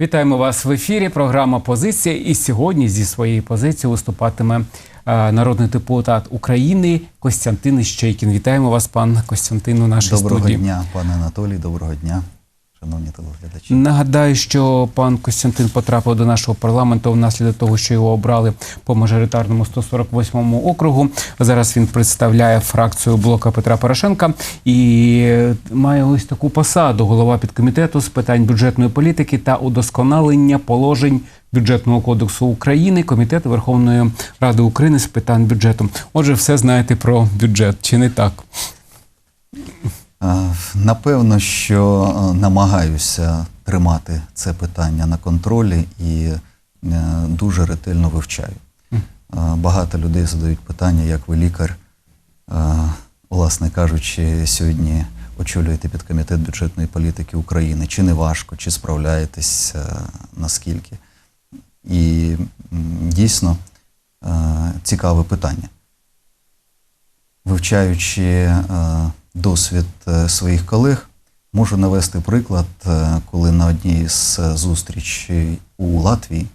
Вітаємо вас в ефірі. Програма Позиція. І сьогодні зі своєї позиції виступатиме е, народний депутат України Костянтин Іщейкін. Вітаємо вас, пан Костянтин, у нашій Доброго студії. дня, пане Анатолій, доброго дня, шановні телеглядачі. Нагадаю, що пан Костянтин потрапив до нашого парламенту внаслідок того, що його обрали по мажоритарному 148 округу. Зараз він представляє фракцію блока Петра Порошенка і має ось таку посаду голова підкомітету з питань бюджетної політики та удосконалення положень бюджетного кодексу України, комітету Верховної Ради України з питань бюджету. Отже, все знаєте про бюджет, чи не так? Е, Напевно, що е, намагаюся тримати це питання на контролі і е, дуже ретельно вивчаю. Багато людей задають питання, як ви лікар, власне кажучи, сьогодні очолюєте підкомітет бюджетної політики України. Чи не важко, чи справляєтесь, наскільки? І дійсно цікаве питання. Вивчаючи досвід е, своїх колег, можу навести приклад, е, коли на одній з зустрічей у Латвії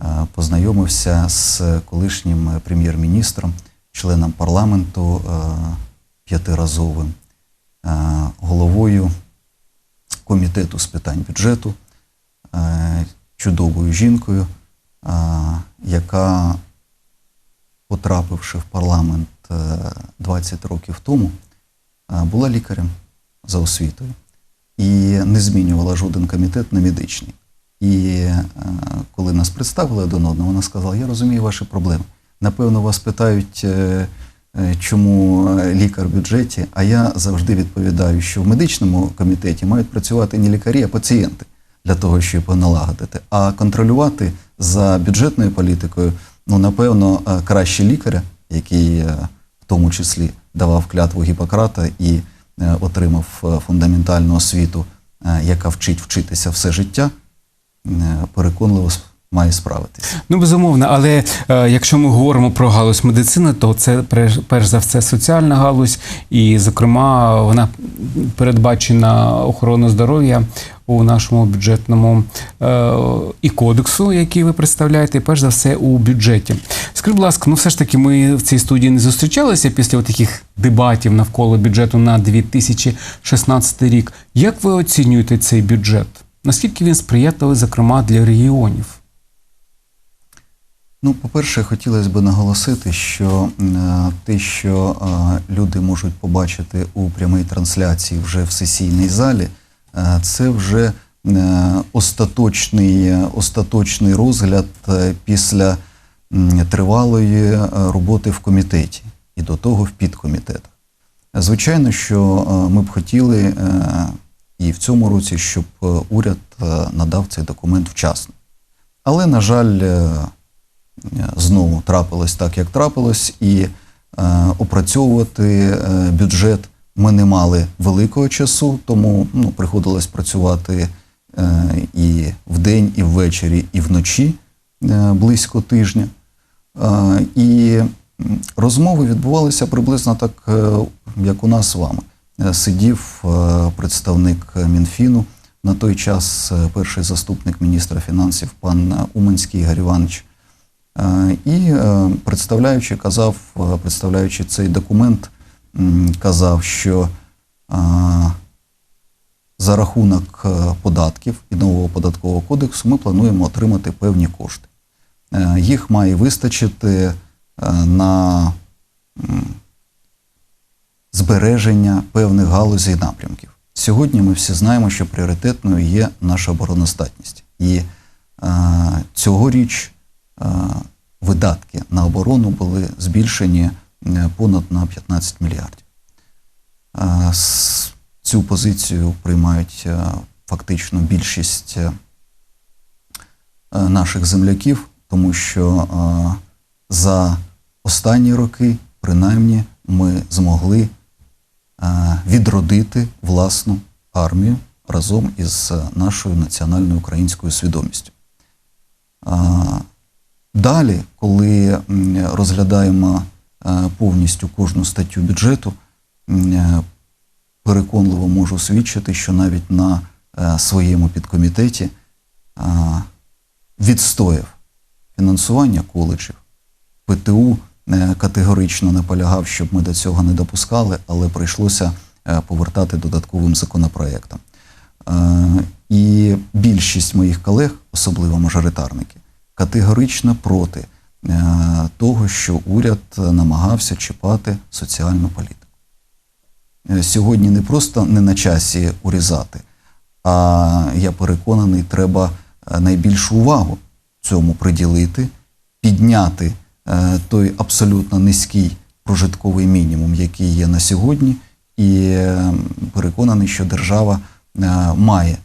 е, познайомився з колишнім прем'єр-міністром, членом парламенту е, п'ятиразовим, е, головою комітету з питань бюджету, е, чудовою жінкою, е, яка потрапивши в парламент е, 20 років тому, е, була лікарем за освітою і не змінювала жоден комітет на медичний. І е, коли нас представили один одного, вона сказала: Я розумію ваші проблеми. Напевно, вас питають, е, е, чому лікар в бюджеті, а я завжди відповідаю, що в медичному комітеті мають працювати не лікарі, а пацієнти для того, щоб налагодити. А контролювати за бюджетною політикою, ну напевно, краще лікаря, який в тому числі давав клятву Гіппократа і е, отримав е, фундаментальну освіту, е, яка вчить вчитися все життя, переконливо має справитися. Ну, безумовно, але е, якщо ми говоримо про галузь медицини, то це перш, перш за все соціальна галузь, і, зокрема, вона передбачена охорону здоров'я у нашому бюджетному е, і кодексу, який ви представляєте, і перш за все у бюджеті. Скажіть, будь ласка, ну все ж таки, ми в цій студії не зустрічалися після таких дебатів навколо бюджету на 2016 рік. Як ви оцінюєте цей бюджет? Наскільки він сприятливий, зокрема, для регіонів? Ну, по-перше, хотілося б наголосити, що е, те, що е, люди можуть побачити у прямій трансляції вже в сесійній залі, е, це вже остаточний, остаточний розгляд після тривалої роботи в комітеті і до того в підкомітетах. Звичайно, що ми б хотіли і в цьому році, щоб уряд надав цей документ вчасно. Але, на жаль, знову трапилось так, як трапилось, і е, опрацьовувати е, бюджет ми не мали великого часу, тому ну, приходилось працювати е, і вдень, і ввечері, і вночі е, близько тижня. Е, і розмови відбувалися приблизно так, е, як у нас з вами. Е, Сидів е, представник Мінфіну, на той час е, перший заступник міністра фінансів пан е, Уманський Ігор Іванович. Е, І е, представляючи, казав, е, представляючи цей документ, казав, що за рахунок податків і нового податкового кодексу ми плануємо отримати певні кошти. Їх має вистачити на збереження певних галузей і напрямків. Сьогодні ми всі знаємо, що пріоритетною є наша обороноздатність. І цьогоріч видатки на оборону були збільшені е, понад на 15 мільярдів. Е, Цю позицію приймають е, фактично більшість е, е, наших земляків, тому що е, за останні роки, принаймні, ми змогли е, відродити власну армію разом із е, нашою національною українською свідомістю. Далі, коли розглядаємо е, повністю кожну статтю бюджету, е, переконливо можу свідчити, що навіть на е, своєму підкомітеті відстояв фінансування коледжів. ПТУ категорично наполягав, щоб ми до цього не допускали, але прийшлося повертати додатковим законопроектом. І більшість моїх колег, особливо мажоритарники, категорично проти е, того, що уряд намагався чіпати соціальну політику. Е, Сьогодні не просто не на часі урізати, а я переконаний, треба е, найбільшу увагу цьому приділити, підняти той абсолютно низький прожитковий мінімум, який є на сьогодні, і переконаний, що держава має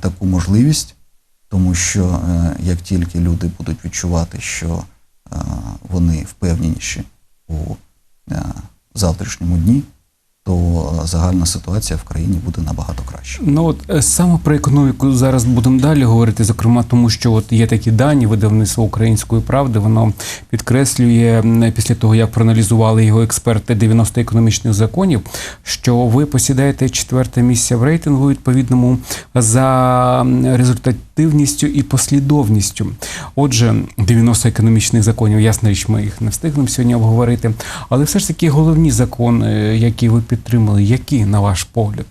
таку можливість, тому що е, як тільки люди будуть відчувати, що е, вони впевненіші у е, завтрашньому дні, то загальна ситуація в країні буде набагато краще. Ну от саме про економіку зараз будемо далі говорити, зокрема, тому що от є такі дані видавництво української правди. Воно підкреслює після того, як проаналізували його експерти 90 економічних законів, що ви посідаєте четверте місце в рейтингу відповідному за м, результативністю і послідовністю. Отже, 90 економічних законів, ясна річ, ми їх не встигнемо сьогодні обговорити. Але все ж таки головні закони, які ви підтримали, які, на ваш погляд?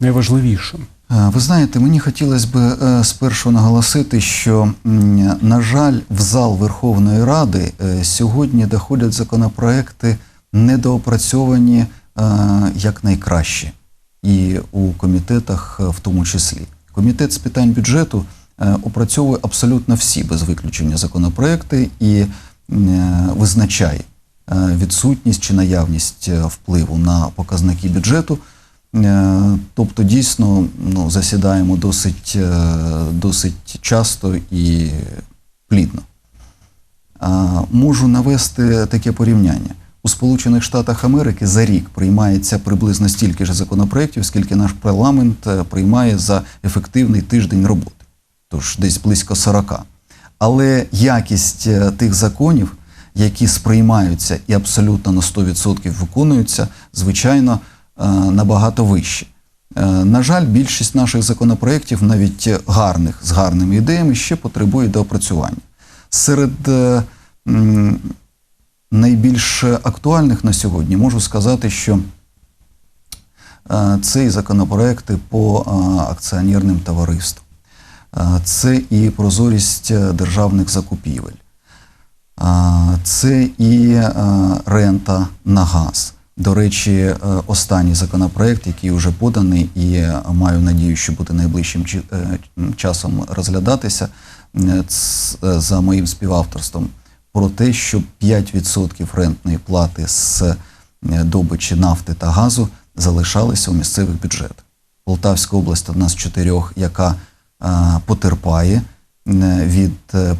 найважливіше. Е, Ви знаєте, мені хотілося б е, спершу наголосити, що, на жаль, в зал Верховної Ради е, сьогодні доходять законопроекти недоопрацьовані як найкраще, і у комітетах в тому числі. Комітет з питань бюджету е, опрацьовує абсолютно всі без виключення законопроекти і е, визначає е, відсутність чи наявність впливу на показники бюджету. Тобто, дійсно, ну, засідаємо досить, досить часто і плідно. Можу навести таке порівняння. У Сполучених Штатах Америки за рік приймається приблизно стільки ж законопроєктів, скільки наш парламент е, приймає за ефективний тиждень роботи. Тож десь близько 40. Але якість е, тих законів, які сприймаються і абсолютно на 100% виконуються, звичайно, е, набагато вищі. На жаль, більшість наших законопроєктів, навіть гарних з гарними ідеями, ще потребує доопрацювання. Серед найбільш актуальних на сьогодні. Можу сказати, що е, це і законопроекти по е, акціонерним товариствам, Е, це і прозорість державних закупівель, Це і рента на газ. До речі, останній законопроект, який вже поданий, і маю надію, що буде найближчим часом розглядатися за моїм співавторством, про те, щоб 5% рентної плати з е, добичі нафти та газу залишалися у місцевих бюджетах. Полтавська область одна з чотирьох, яка е, потерпає е, від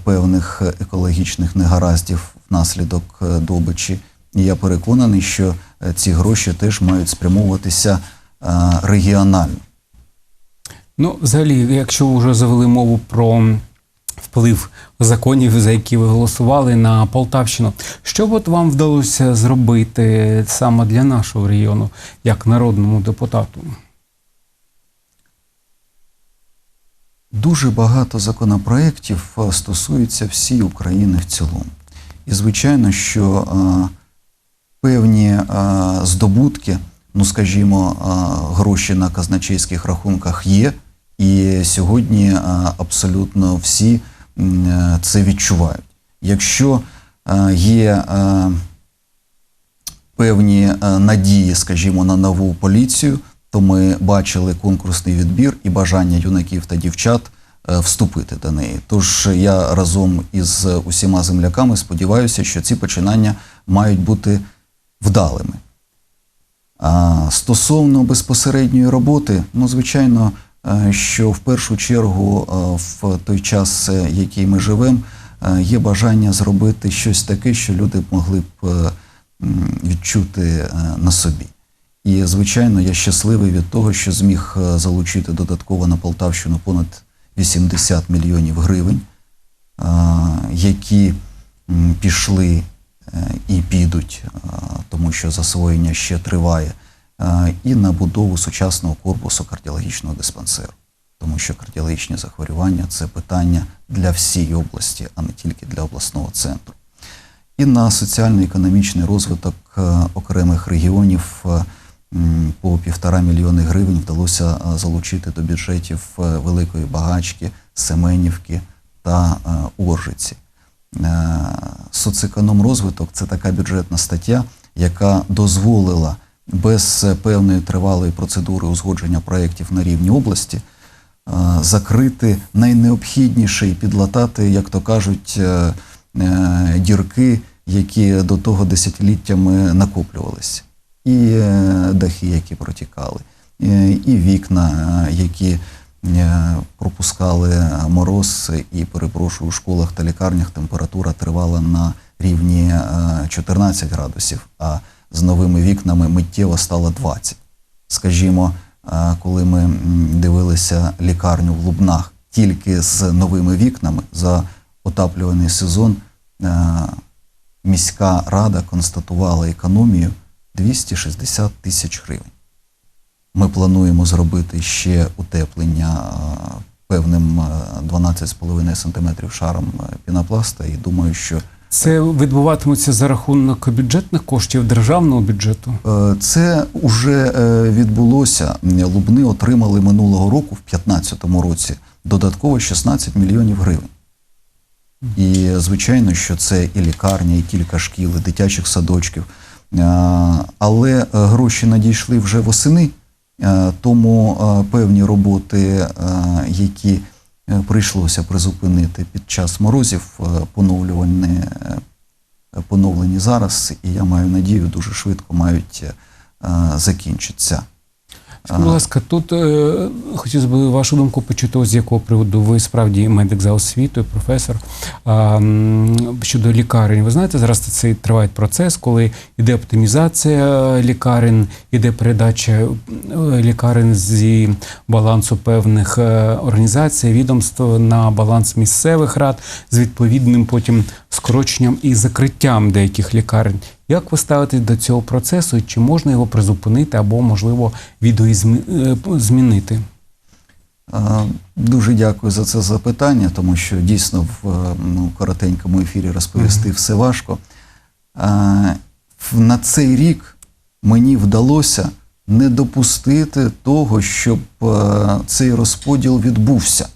певних екологічних негараздів внаслідок добичі. І я переконаний, що ці гроші теж мають спрямовуватися регіонально. Ну, взагалі, якщо вже завели мову про вплив законів, за які ви голосували на Полтавщину, що б от вам вдалося зробити саме для нашого регіону, як народному депутату? Дуже багато законопроєктів е, стосуються всієї України в цілому. І звичайно, що е, певні е, здобутки, ну скажімо, е, гроші на казначейських рахунках є, і сьогодні е, абсолютно всі е, це відчувають. Якщо е, є певні надії, скажімо, на нову поліцію, то ми бачили конкурсний відбір і бажання юнаків та дівчат вступити до неї. Тож я разом із усіма земляками сподіваюся, що ці починання мають бути вдалими. Стосовно безпосередньої роботи, ну звичайно, що в першу чергу е, в той час, е, який ми живемо, е, є бажання зробити щось таке, що люди могли б е, відчути е, на собі. І, звичайно, я щасливий від того, що зміг е, залучити додатково на Полтавщину понад 80 мільйонів гривень, е, які пішли е, і підуть, е, тому що засвоєння ще триває, е, і на будову сучасного корпусу кардіологічного диспансеру. тому що кардіологічні захворювання це питання для всієї області, а не тільки для обласного центру. І на соціально-економічний розвиток е, окремих регіонів е, по півтора мільйони гривень вдалося е, залучити до бюджетів е, Великої Багачки, Семенівки та е, Оржиці. Е, Соцекономрозвиток це така бюджетна стаття, яка дозволила без е, певної тривалої процедури узгодження проєктів на рівні області е, закрити найнеобхідніше і підлатати, як то кажуть, е, дірки, які до того десятиліттями накоплювалися. І дахи, які протікали, і вікна, які пропускали мороз, і перепрошую, у школах та лікарнях температура тривала на рівні е, 14 градусів, а з новими вікнами миттєво стало 20. Скажімо, е, коли ми дивилися лікарню в Лубнах тільки з новими вікнами за отаплюваний сезон, е, міська рада констатувала економію 260 тисяч гривень. Ми плануємо зробити ще утеплення е, певним е, 12,5 см шаром пінопласта, і думаю, що Це відбуватиметься за рахунок бюджетних коштів державного бюджету. Е, Це вже е, відбулося. Лубни отримали минулого року, в 2015 році, додатково 16 мільйонів гривень. І звичайно, що це і лікарня, і кілька шкіл, і дитячих садочків. Е, Але гроші надійшли вже восени, тому певні роботи, які прийшлося призупинити під час морозів, е, поновлювальні е, поновлені зараз, і я маю надію, дуже швидко мають е, закінчитися. Будь ласка, тут е, хотілося б вашу думку почути, з якого приводу ви справді медик за освітою, професор. А, щодо лікарень, ви знаєте, зараз цей триває процес, коли йде оптимізація лікарень, іде передача е, лікарень зі балансу певних е, організацій, відомств на баланс місцевих рад з відповідним потім скороченням і закриттям деяких лікарень. Як ви ставитесь до цього процесу? Чи можна його призупинити або, можливо, відеозмінити? Е, Дуже дякую за це запитання, тому що дійсно в е, ну, коротенькому ефірі розповісти все важко. На цей рік мені вдалося не допустити того, щоб е, цей розподіл відбувся.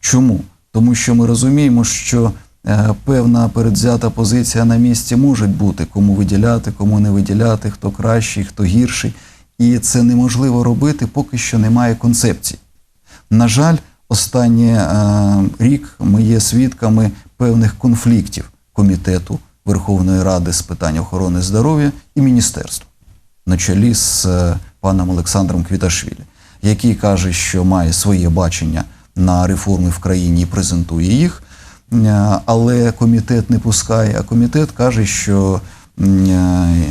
Чому? Тому що ми розуміємо, що певна передзята позиція на місці може бути, кому виділяти, кому не виділяти, хто кращий, хто гірший. І це неможливо робити, поки що немає концепції. На жаль, останній е, рік ми є свідками певних конфліктів комітету Верховної Ради з питань охорони здоров'я і міністерства на чолі з е, паном Олександром Квіташвілі, який каже, що має своє бачення на реформи в країні і презентує їх, Е, але комітет не пускає. А комітет каже, що е,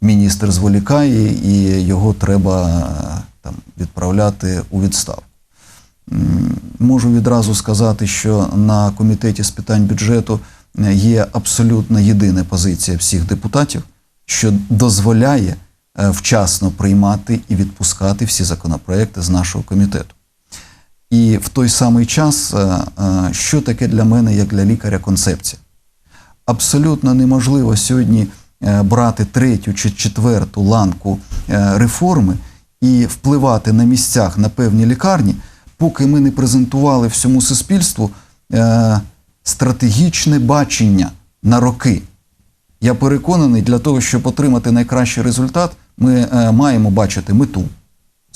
міністр зволікає і його треба е, там відправляти у відставку. Можу відразу сказати, що на комітеті з питань бюджету е, є абсолютно єдина позиція всіх депутатів, що дозволяє е, вчасно приймати і відпускати всі законопроекти з нашого комітету. І в той самий час, е, е, що таке для мене, як для лікаря, концепція? Абсолютно неможливо сьогодні е, брати третю чи четверту ланку реформи і впливати на місцях на певні лікарні, поки ми не презентували всьому суспільству стратегічне бачення на роки. Я переконаний, для того, щоб отримати найкращий результат, ми маємо бачити мету.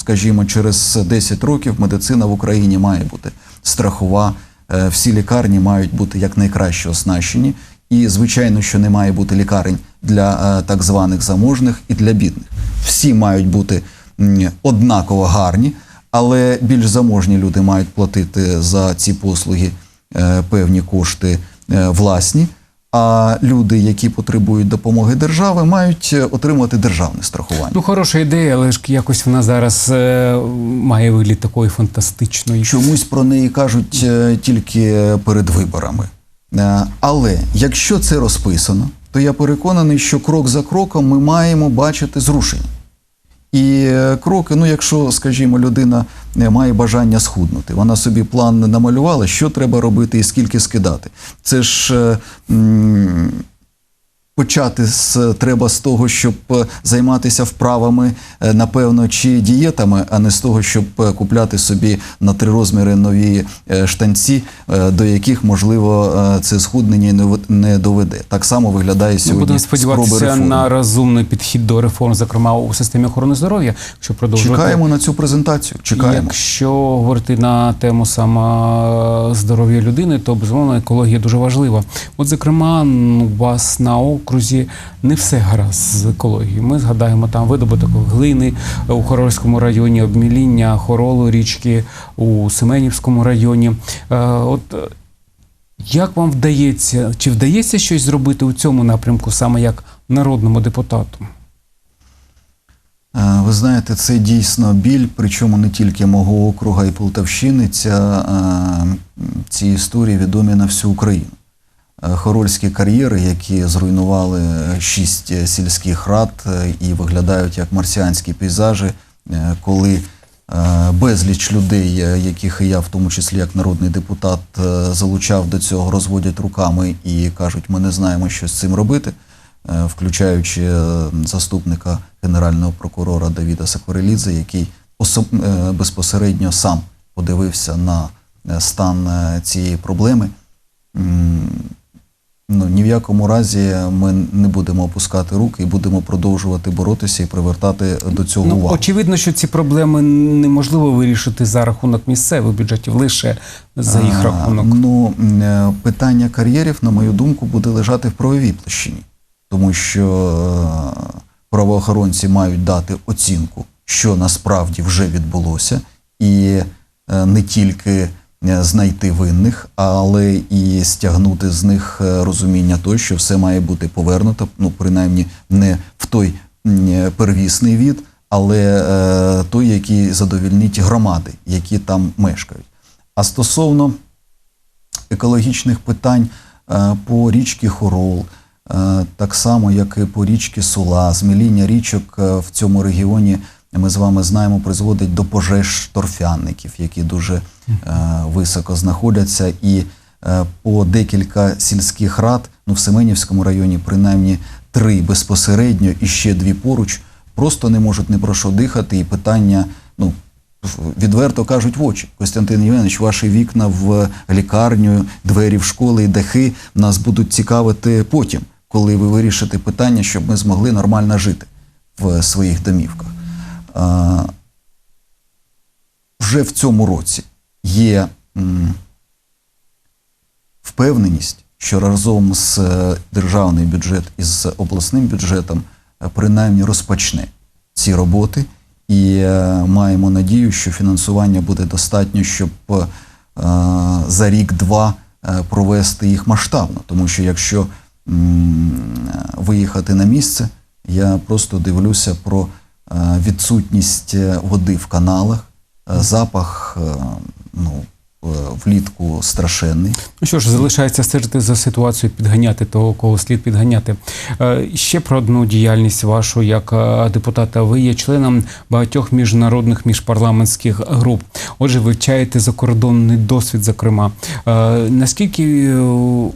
Скажімо, через 10 років медицина в Україні має бути страхова, е, всі лікарні мають бути якнайкраще оснащені. І, звичайно, що не має бути лікарень для е, так званих заможних і для бідних. Всі мають бути однаково гарні, але більш заможні люди мають платити за ці послуги е, певні кошти власні. А люди, які потребують допомоги держави, мають отримати державне страхування. Ну, хороша ідея, але ж якось вона зараз е, має вигляд такої фантастичної. Чомусь про неї кажуть е, тільки перед виборами. Е, Але якщо це розписано, то я переконаний, що крок за кроком ми маємо бачити зрушення. І е, кроки, ну якщо, скажімо, людина е, має бажання схуднути, вона собі план намалювала, що треба робити і скільки скидати. Це ж е, м, почати з треба з того, щоб е, займатися вправами, е, напевно, чи дієтами, а не з того, щоб е, купляти собі на три розміри нові штанці, до яких можливо це схуднення не доведе. Так само виглядає Ми сьогодні будемо сподіватися на розумний підхід до реформ, зокрема у системі охорони здоров'я, щоб продовжувати. Чекаємо на цю презентацію. Чекаємо. Якщо говорити на тему саме здоров'я людини, то безумовно екологія дуже важлива. От, зокрема, у вас на окрузі не все гаразд з екологією. Ми згадаємо там видобуток глини у Хорольському районі, обміління хоролу річки у Семенівському районі. Е, От е, як вам вдається, чи вдається щось зробити у цьому напрямку, саме як народному депутату? Е, Ви знаєте, це дійсно біль, причому не тільки мого округа і Полтавщини. Ця, ці історії відомі на всю Україну. Е, Хорольські кар'єри, які зруйнували шість е, сільських рад е, і виглядають як марсіанські пейзажі, коли безліч людей, яких і я, в тому числі як народний депутат, залучав до цього, розводять руками і кажуть, ми не знаємо, що з цим робити включаючи заступника генерального прокурора Давіда Сакварелідзе, який особ... безпосередньо сам подивився на стан цієї проблеми. Ну, ні в якому разі ми не будемо опускати руки і будемо продовжувати боротися і привертати до цього Ну, увагу. очевидно, що ці проблеми неможливо вирішити за рахунок місцевих бюджетів, лише за їх А, рахунок. Ну, е, питання кар'єрів, на мою думку, буде лежати в правовій площині, тому що е, правоохоронці мають дати оцінку, що насправді вже відбулося, і е, не тільки знайти винних, але і стягнути з них е, розуміння того, що все має бути повернуто, ну принаймні не в той е, первісний від, але е, той, який задовільнить громади, які там мешкають. А стосовно екологічних питань е, по річці Хорол, е, так само, як і по річці Сула, зміління річок е, в цьому регіоні, ми з вами знаємо, призводить до пожеж торфяників, які дуже е, високо знаходяться. І е, по декілька сільських рад, ну в Семенівському районі, принаймні три безпосередньо і ще дві поруч, просто не можуть не про що дихати, і питання, ну, відверто кажуть в очі. Костянтин Євгенович, ваші вікна в лікарню, двері в школи і дахи нас будуть цікавити потім, коли ви вирішите питання, щоб ми змогли нормально жити в своїх домівках. Вже в цьому році є впевненість, що разом з е, державний бюджет і з обласним бюджетом е, принаймні розпочне ці роботи, і е, маємо надію, що фінансування буде достатньо, щоб за рік-два провести їх масштабно. Тому що якщо виїхати на місце, я просто дивлюся про відсутність е, води в каналах, е, запах е, ну, е, влітку страшенний. Ну що ж, залишається стежити за ситуацією, підганяти того, кого слід підганяти. Е, Ще про одну діяльність вашу як е, депутата. Ви є членом багатьох міжнародних міжпарламентських груп. Отже, вивчаєте закордонний досвід, зокрема. Е, Наскільки е,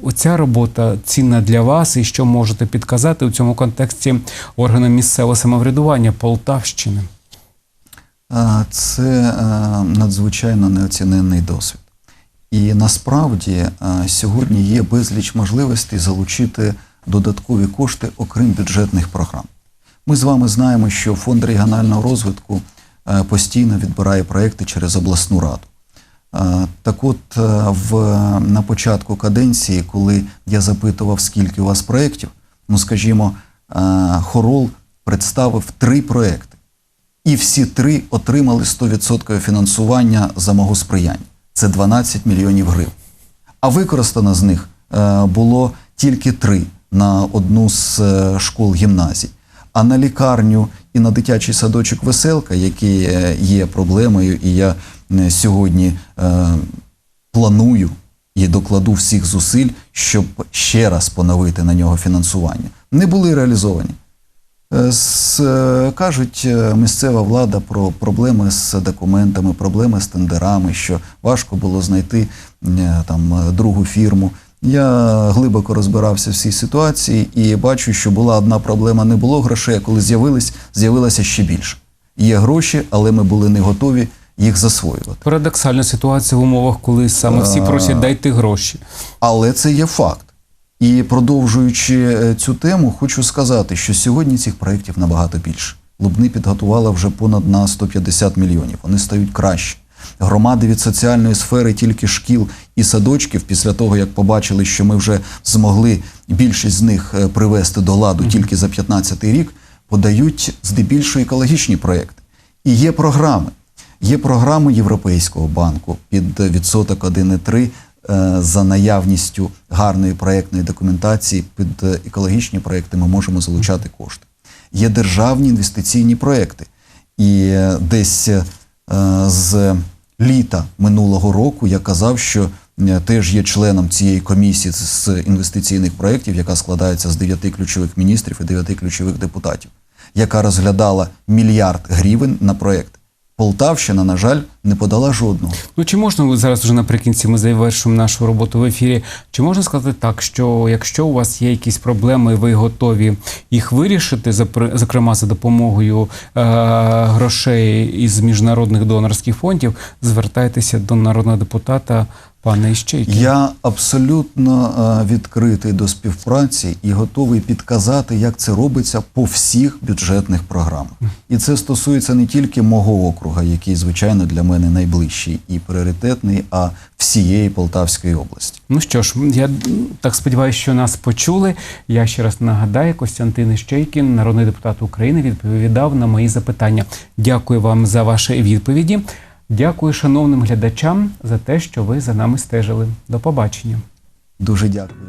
оця робота цінна для вас, і що можете підказати у цьому контексті органам місцевого самоврядування Полтавщини? Це е, надзвичайно неоціненний досвід. І насправді е, сьогодні є безліч можливостей залучити додаткові кошти, окрім бюджетних програм. Ми з вами знаємо, що фонд регіонального розвитку е, постійно відбирає проекти через обласну раду. Так от, в, на початку каденції, коли я запитував, скільки у вас проєктів, ну скажімо, Хорол представив три проекти. І всі три отримали 100% фінансування за мого сприяння. Це 12 мільйонів гривень. А використано з них е, було тільки три на одну з е, школ гімназій. А на лікарню і на дитячий садочок Веселка, який е, є проблемою, і я сьогодні планую і докладу всіх зусиль, щоб ще раз поновити на нього фінансування, не були реалізовані. Е, Кажуть, е, місцева влада про проблеми з документами, проблеми з тендерами, що важко було знайти е, там другу фірму. Я глибоко розбирався в цій ситуації і бачу, що була одна проблема: не було грошей, а коли з'явились, з'явилося ще більше. Є гроші, але ми були не готові їх засвоювати. Парадоксальна ситуація в умовах, коли саме всі просять дайте гроші. Але це є факт. І продовжуючи е, цю тему, хочу сказати, що сьогодні цих проєктів набагато більше. Лубни підготувала вже понад на 150 мільйонів. Вони стають краще. Громади від соціальної сфери тільки шкіл і садочків, після того як побачили, що ми вже змогли більшість з них е, привести до ладу тільки за 15 рік, подають здебільшого екологічні проєкти. І є програми. Є програми Європейського банку під відсоток 1,3 е, за наявністю гарної проєктної документації під е, екологічні проєкти ми можемо залучати кошти. Є державні інвестиційні проєкти. І е, десь е, з літа минулого року я казав, що е, теж є членом цієї комісії з інвестиційних проєктів, яка складається з дев'яти ключових міністрів і дев'яти ключових депутатів, яка розглядала мільярд гривень на проєкт. Полтавщина, на жаль, не подала жодного. Ну чи можна зараз вже наприкінці ми завершимо нашу роботу в ефірі? Чи можна сказати так, що якщо у вас є якісь проблеми, ви готові їх вирішити, зокрема за допомогою е- грошей із міжнародних донорських фондів, звертайтеся до народного депутата пана Іщейки. Я абсолютно е, відкритий до співпраці і готовий підказати, як це робиться по всіх бюджетних програмах. І це стосується не тільки мого округа, який, звичайно, для мене найближчий і пріоритетний, а всієї Полтавської області. Ну що ж, я так сподіваюся, що нас почули. Я ще раз нагадаю, Костянтин Іщейкін, народний депутат України, відповідав на мої запитання. Дякую вам за ваші відповіді. Дякую шановним глядачам за те, що ви за нами стежили. До побачення. Дуже дякую.